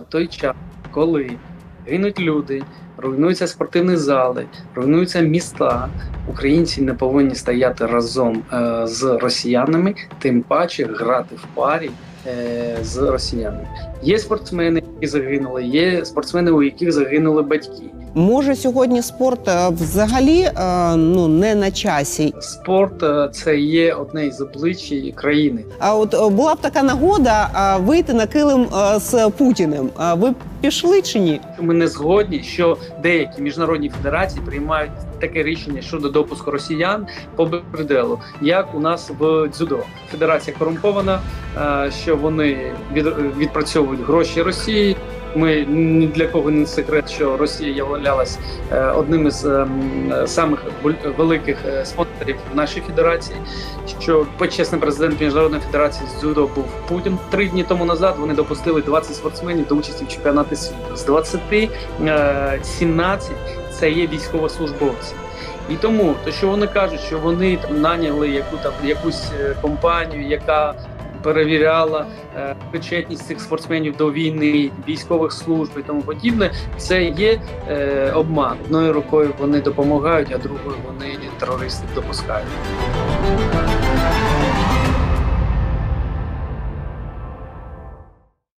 в той час, коли гинуть люди, руйнуються спортивні зали, руйнуються міста, українці не повинні стояти разом е, з росіянами, тим паче грати в парі з росіянами. Є спортсмени, які загинули, є спортсмени, у яких загинули батьки. Може сьогодні спорт е, взагалі е, ну не на часі. Спорт е, це є одне із облич країни. А от е, була б така нагода е, вийти на килим е, з Путіним. Ви б пішли чи ні? Ми не згодні, що деякі міжнародні федерації приймають таке рішення щодо допуску росіян по бределу, як у нас в дзюдо. Федерація корумпована, е, що вони від, відпрацьовують гроші Росії. Ми ні для кого не секрет, що Росія являлась е, одним із ем, самих великих е, спонсорів нашої федерації. Що почесний президент міжнародної федерації з дзюдо був Путін. Три дні тому назад вони допустили 20 спортсменів до участі в чемпіонаті світу. З 20 е, 17 це є військовослужбовці. І тому, то що вони кажуть, що вони там наняли яку там якусь е, компанію, яка перевіряла е, причетність цих спортсменів до війни, військових служб і тому подібне, це є е, обман. Одною рукою вони допомагають, а другою вони терористів допускають.